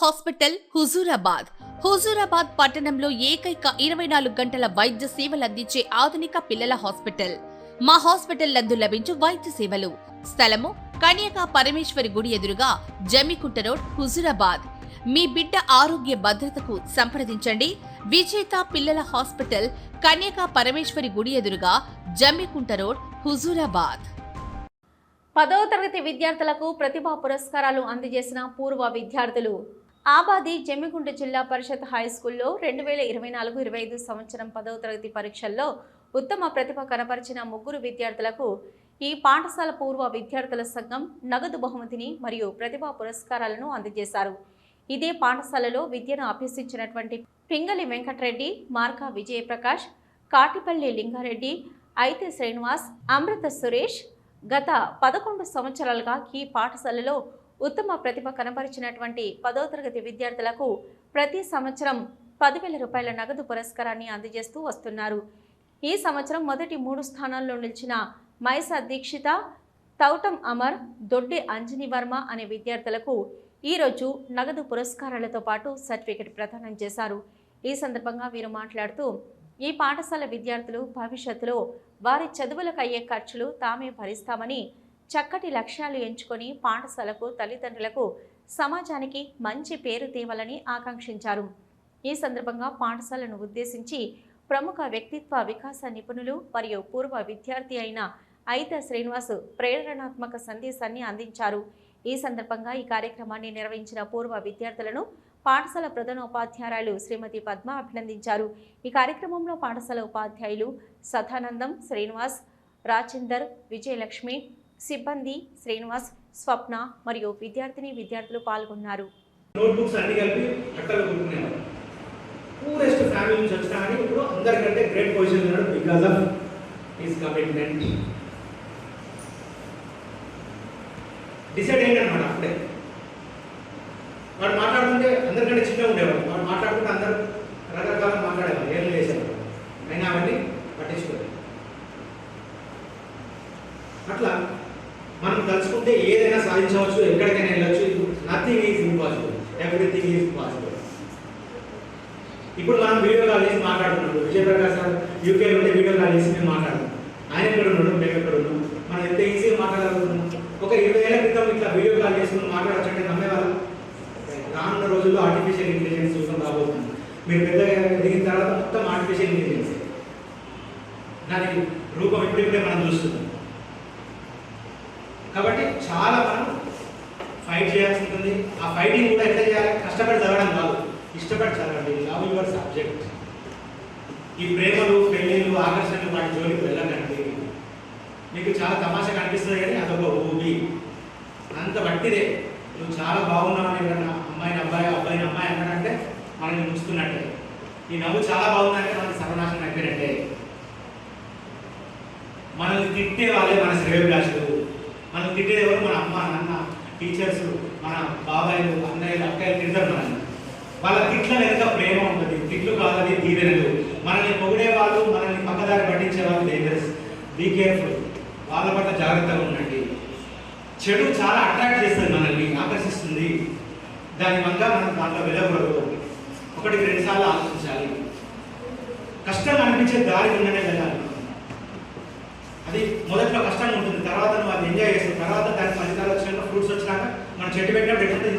Hospital Huzurabad. Huzurabad పట్టణంలో ఏకైక ఇరవై నాలుగు గంటల వైద్య సేవలు అందించే ఆధునిక పిల్లల హాస్పిటల్. మా హాస్పిటల్ నందు లభించు వైద్య సేవలు. స్థలము కన్యకా పరమేశ్వరి గుడి ఎదురుగా జమ్మికుంట రోడ్ హుజూరాబాద్. మీ బిడ్డ ఆరోగ్య భద్రతకు సంప్రదించండి. విజేత పిల్లల హాస్పిటల్ కన్యకా పరమేశ్వరి గుడి ఎదురుగా జమ్మికుంట రోడ్ హుజూరాబాద్. పదవ తరగతి విద్యార్థులకు ప్రతిభా పురస్కారాలు అందజేసిన పూర్వ విద్యార్థులు ఆబాది జమ్మిగుంట జిల్లా పరిషత్ హై స్కూల్లో రెండు వేల ఇరవై నాలుగు ఇరవై ఐదు సంవత్సరం పదవ తరగతి పరీక్షల్లో ఉత్తమ ప్రతిభ కనపరిచిన ముగ్గురు విద్యార్థులకు ఈ పాఠశాల పూర్వ విద్యార్థుల సంఘం నగదు బహుమతిని మరియు ప్రతిభా పురస్కారాలను అందజేశారు. ఇదే పాఠశాలలో విద్యను అభ్యసించినటువంటి పింగళి వెంకటరెడ్డి మార్కా విజయప్రకాష్ కాటిపల్లి లింగారెడ్డి అయితే శ్రీనివాస్ అమృత సురేష్ గత పదకొండు సంవత్సరాలుగా ఈ పాఠశాలలో ఉత్తమ ప్రతిభ కనపరిచినటువంటి పదో తరగతి విద్యార్థులకు ప్రతి సంవత్సరం పదివేల రూపాయల నగదు పురస్కారాన్ని అందజేస్తూ వస్తున్నారు. ఈ సంవత్సరం మొదటి మూడు స్థానాల్లో నిలిచిన మైసా దీక్షిత తౌటం అమర్ దొడ్డి అంజని వర్మ అనే విద్యార్థులకు ఈరోజు నగదు పురస్కారాలతో పాటు సర్టిఫికెట్ ప్రదానం చేశారు. ఈ సందర్భంగా వీరు మాట్లాడుతూ ఈ పాఠశాల విద్యార్థులు భవిష్యత్తులో వారి చదువులకు అయ్యే ఖర్చులు తామే భరిస్తామని చక్కటి లక్ష్యాలు ఎంచుకొని పాఠశాలకు తల్లిదండ్రులకు సమాజానికి మంచి పేరు తేవాలని ఆకాంక్షించారు. ఈ సందర్భంగా పాఠశాలను ఉద్దేశించి ప్రముఖ వ్యక్తిత్వ వికాస నిపుణులు మరియు పూర్వ విద్యార్థి అయిన అయిత శ్రీనివాస్ ప్రేరణాత్మక సందేశాన్ని అందించారు. ఈ సందర్భంగా ఈ కార్యక్రమాన్ని నిర్వహించిన పూర్వ విద్యార్థులను పాఠశాల ప్రధాన ఉపాధ్యాయురాలు శ్రీమతి పద్మ అభినందించారు. ఈ కార్యక్రమంలో పాఠశాల ఉపాధ్యాయులు సదానందం శ్రీనివాస్ రాజేందర్ విజయలక్ష్మి సిబ్బంది శ్రీనివాస్ స్వప్న మరియు విద్యార్థిని విద్యార్థులు పాల్గొన్నారు. నోట్బుక్స్ అన్ని కలిపి అక్కడ కొట్టుకునేవాడు పూరెస్ట్ ఫ్యామిలీ నుంచి వచ్చినా కానీ ఇప్పుడు అందరికంటే గ్రేట్ పొజిషన్ ఉన్నాడు because of his commitment decide అయ్యాడనమాట అప్పుడే. వాడు మాట్లాడుతుంటే అందరికంటే చిన్న ఉండేవాడు. వాడు మాట్లాడుతుంటే అందరూ సాధించవచ్చు ఎక్కడికైనా వెళ్ళొచ్చు. Nothing is impossible everything is possible ఇప్పుడు మనం వీడియో కాల్ చేసి మాట్లాడుతున్నాడు విజయప్రకాష్ సార్ యూకే నుండి వీడియో కాల్ చేసి మేము మాట్లాడుతున్నాం. ఆయన ఎక్కడ ఉన్నాడు? మేము ఎక్కడ ఉన్నాం? మనం ఎంత ఈజీగా మాట్లాడగలుగుతున్నాం? ఒక ఇరవై ఏళ్ళ క్రితం ఇట్లా వీడియో కాల్ చేసుకుని మాట్లాడచ్చంటే నమ్మేవాళ్ళం? రానున్న రోజుల్లో ఆర్టిఫిషియల్ ఇంటెలిజెన్స్ యుగం రాబోతుంది. మీరు పెద్దగా ఎదిగిన తర్వాత మొత్తం ఆర్టిఫిషియల్ ఇంటెలిజెన్స్ దాని రూపం ఇప్పుడిప్పుడే మనం చూస్తున్నాం. కాబట్టి చాలా మనం ఫైట్ చేయాల్సి ఉంటుంది. ఆ ఫైటింగ్ కూడా ఎట్లా చేయాలి? కష్టపడి చదవడం కాదు. ఇష్టపడి చదవండి. లవ్ యువర్ సబ్జెక్ట్ ఈ ప్రేమలు పెళ్ళిళ్ళు ఆకర్షణలు వాటి జోలికి వెళ్ళకండి. మీకు చాలా తమాషా కనిపిస్తుంది కానీ అదొక ఊబి. అంత బట్టిదే నువ్వు చాలా బాగున్నావు అని ఎవరన్నా అమ్మాయిని అబ్బాయి అబ్బాయిని అమ్మాయి అన్నాడంటే మనల్ని ముంచుతున్నట్టే. ఈ నవ్వు చాలా బాగుందంటే మనకి సర్వనాశనం అయిపోయినట్టే. మనల్ని తిట్టే వాళ్ళే మన శ్రేయోభిలాషులు. మనం తిట్టేది ఎవరు? మన అమ్మ నాన్న టీచర్స్ మన బాబాయిలు అన్నయ్యలు అక్కయ్యలు తింటారు మనల్ని. వాళ్ళ తిట్ల వెనుక ప్రేమ ఉంటుంది. తిట్లు కాదని దీవెనలు. మనల్ని పొగిడే వాళ్ళు మనల్ని పక్కదారి పట్టించే వాళ్ళు డేంజరస్ బీ కేర్ఫుల్ వాళ్ళ పట్ల జాగ్రత్తగా ఉండండి. చెడు చాలా అట్రాక్ట్ చేస్తుంది మనల్ని ఆకర్షిస్తుంది. దాని వల్ల మనం దాంట్లో వెళ్ళకూడదు. ఒకటికి రెండుసార్లు ఆలోచించాలి. కష్టం అనిపించే దారి ఉండనే వెళ్ళాలి అది మొదట్లో కష్టంగా ఉంటుంది. తర్వాత నువ్వు అది ఎంజాయ్ చేస్తావు. తర్వాత स्टेटमेंट में देखते